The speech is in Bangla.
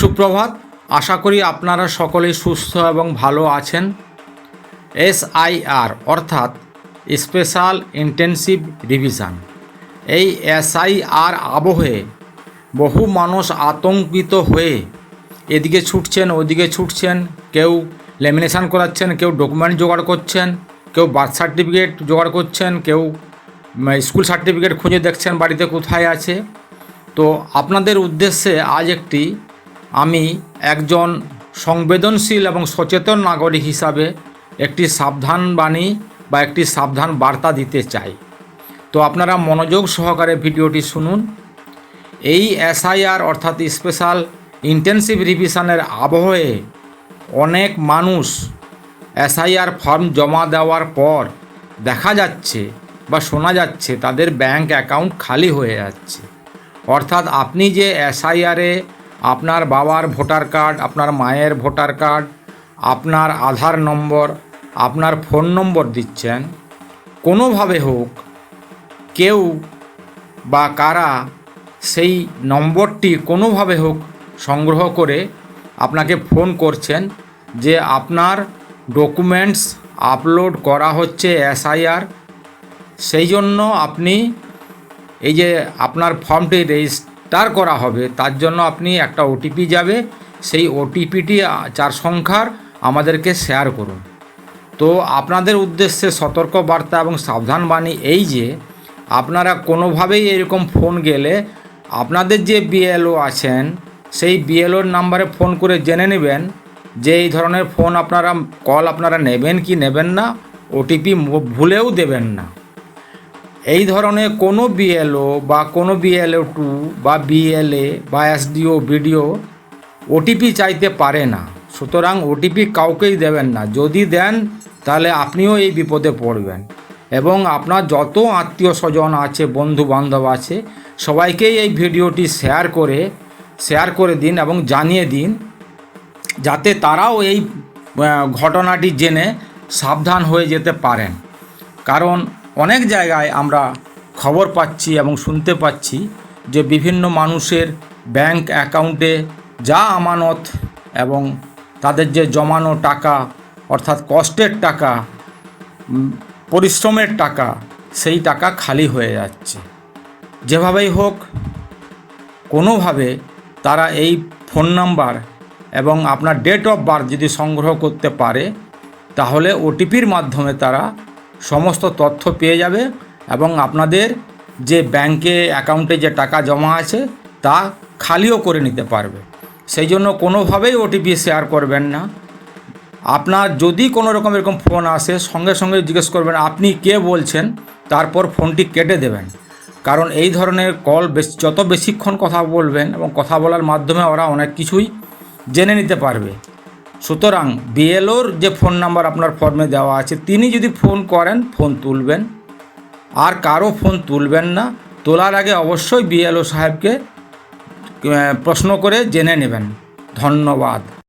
সুপ্রভাত, আশা করি আপনারা সকলেই সুস্থ এবং ভালো আছেন। এসআইআর, অর্থাৎ স্পেশাল ইন্টেনসিভ রিভিশন এই এসআইআর আবহে বহু মানুষ আতঙ্কিত হয়ে এদিকে ছুটছেন, ওদিকে ছুটছেন, কেউ লেমিনেশন করাচ্ছেন, কেউ ডকুমেন্ট জোগাড় করছেন, কেউ বার্থ সার্টিফিকেট জোগাড় করছেন, কেউ স্কুল সার্টিফিকেট খুঁজে দেখছেন বাড়িতে কোথায় আছে। তো আপনাদের উদ্দেশ্যে আজ একটি আমি একজন সংবেদনশীল এবং সচেতন নাগরিক হিসাবে একটি সাবধান বাণী বা একটি সাবধান বার্তা দিতে চাই। তো আপনারা মনোযোগ সহকারে ভিডিওটি শুনুন। এই এসআইআর অর্থাৎ স্পেশাল ইন্টেনসিভ রিভিশনের আবহে অনেক মানুষ এসআইআর ফর্ম জমা দেওয়ার পর দেখা যাচ্ছে বা শোনা যাচ্ছে তাদের ব্যাংক অ্যাকাউন্ট খালি হয়ে যাচ্ছে। অর্থাৎ আপনি যে এসআইআরে আপনার বাবার ভোটার কার্ড, আপনার মায়ের ভোটার কার্ড, আপনার আধার নম্বর, আপনার ফোন নম্বর দিচ্ছেন। কোনোভাবে হোক, কেউ বা কারা সেই নম্বরটি কোনোভাবে হোক সংগ্রহ করে আপনাকে ফোন করছেন যে আপনার ডকুমেন্টস আপলোড করা হচ্ছে এসআইআর। সেই জন্য আপনি এই যে আপনার ফর্মটি রেজিস্টার করা হবে। তার জন্য আপনি একটা ওটিপি যাবে। সেই ওটিপিটি চার সংখ্যার আমাদেরকে শেয়ার করুন। তো আপনাদের উদ্দেশ্যে সতর্ক বার্তা এবং সাবধান বাণী এই যে, আপনারা কোনোভাবেই এরকম ফোন গেলে আপনাদের যে বিএলও আছেন, সেই বিএলওর নাম্বারে ফোন করে জেনে নেবেন যে এই ধরনের ফোন আপনারা কল আপনারা নেবেন কি নেবেন না ওটিপি ভুলেও দেবেন না। এই ধরনের কোনো বিএলও বা কোনো বিএলও টু বা বিএলএ বা এসডিও বিডিও ওটিপি চাইতে পারে না। সুতরাং ওটিপি কাউকেই দেবেন না। যদি দেন, তাহলে আপনিও এই বিপদে পড়বেন এবং আপনার যত আত্মীয় স্বজন আছে বন্ধু বান্ধব আছে, সবাইকেই এই ভিডিওটি শেয়ার করে শেয়ার করে দিন এবং জানিয়ে দিন যাতে তারাও এই ঘটনাটি জেনে সাবধান হয়ে যেতে পারেন। কারণ অনেক জায়গায় আমরা খবর পাচ্ছি এবং শুনতে পাচ্ছি যে বিভিন্ন মানুষের ব্যাংক অ্যাকাউন্টে যা আমানত এবং তাদের যে জমানো টাকা, অর্থাৎ কষ্টের টাকা পরিশ্রমের টাকা, সেই টাকা খালি হয়ে যাচ্ছে। যেভাবেই হোক, কোনোভাবে তারা এই ফোন নাম্বার এবং আপনার ডেট অফ বার্থ যদি সংগ্রহ করতে পারে, তাহলে ওটিপির মাধ্যমে তারা সমস্ত তথ্য পেয়ে যাবে এবং আপনাদের যে ব্যাংকে অ্যাকাউন্টে যে টাকা জমা আছে তা খালিও করে নিতে পারবে। সেই জন্য কোনোভাবেই ওটিপি শেয়ার করবেন না। আপনার যদি কোনো রকম এরকম ফোন আসে, সঙ্গে সঙ্গে জিজ্ঞেস করবেন, আপনি কে বলছেন? তারপর ফোনটি কেটে দেবেন। কারণ এই ধরনের কল বেশ, যত বেশিক্ষণ কথা বলবেন এবং কথা বলার মাধ্যমে ওরা অনেক কিছুই জেনে নিতে পারবে। সুতরাং বিএলওর যে ফোন নাম্বার আপনার ফর্মে দেওয়া আছে, তিনি যদি ফোন করেন, ফোন তুলবেন। আর কারও ফোন তুলবেন না। তোলার আগে অবশ্যই বিএলও সাহেবকে প্রশ্ন করে জেনে নেবেন। ধন্যবাদ।